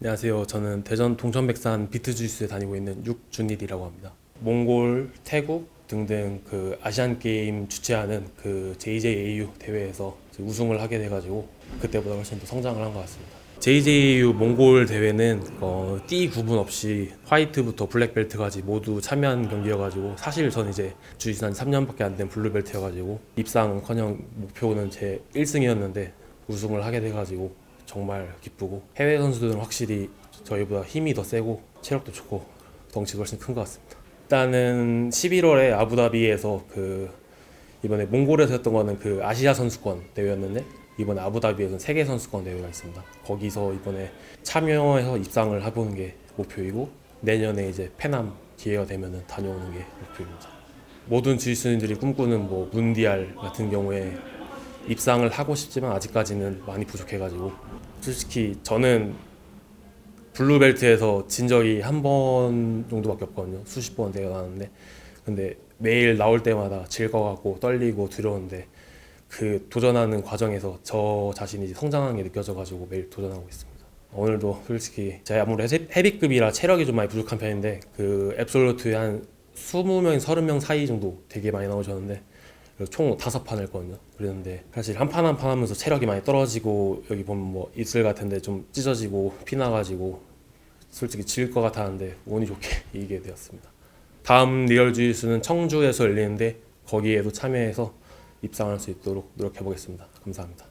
안녕하세요. 저는 대전 동천백산 비트주이스에 다니고 있는 육준일이라고 합니다. 몽골, 태국 등등 그 아시안 게임 주최하는 그 JJAU 대회에서 우승을 하게 돼가지고 그때보다 훨씬 더 성장을 한 것 같습니다. JJAU 몽골 대회는 어, 띠 구분 없이 화이트부터 블랙벨트까지 모두 참여한 경기여가지고 사실 저는 이제 주짓수 한 3년밖에 안 된 블루벨트여가지고 입상커녕 목표는 제 1승이었는데 우승을 하게 돼가지고 정말 기쁘고 해외 선수들은 확실히 저희보다 힘이 더 세고 체력도 좋고 덩치가 훨씬 큰 것 같습니다. 일단은 11월에 아부다비에서 그 이번에 몽골에서 했던 거는 그 아시아 선수권 대회였는데 이번에 아부다비에서는 세계 선수권 대회가 있습니다. 거기서 이번에 참여해서 입상을 해보는 게 목표이고 내년에 이제 페남 기회가 되면은 다녀오는 게 목표입니다. 모든 주짓수인들이 꿈꾸는 뭐 문디알 같은 경우에 입상을 하고 싶지만 아직까지는 많이 부족해가지고 솔직히 저는 블루벨트에서 진 적이 한 번 정도밖에 없거든요. 수십 번 대회 나왔는데 근데 매일 나올 때마다 같고 떨리고 두려운데 그 도전하는 과정에서 저 자신이 성장하는 게 느껴져가지고 매일 도전하고 있습니다. 오늘도 솔직히 제가 아무래도 헤비- 헤비급이라 체력이 좀 많이 부족한 편인데 그 앱솔루트에 한 20명, 30명 사이 정도 되게 많이 나오셨는데 총 다섯 판 했거든요. 그랬는데 사실 한 판 한 판 하면서 체력이 많이 떨어지고 여기 보면 뭐 입술 같은데 좀 찢어지고 피 나가지고 솔직히 질 것 같았는데 운이 좋게 이기게 되었습니다. 다음 리얼 주짓수는 청주에서 열리는데 거기에도 참여해서 입상할 수 있도록 노력해 보겠습니다. 감사합니다.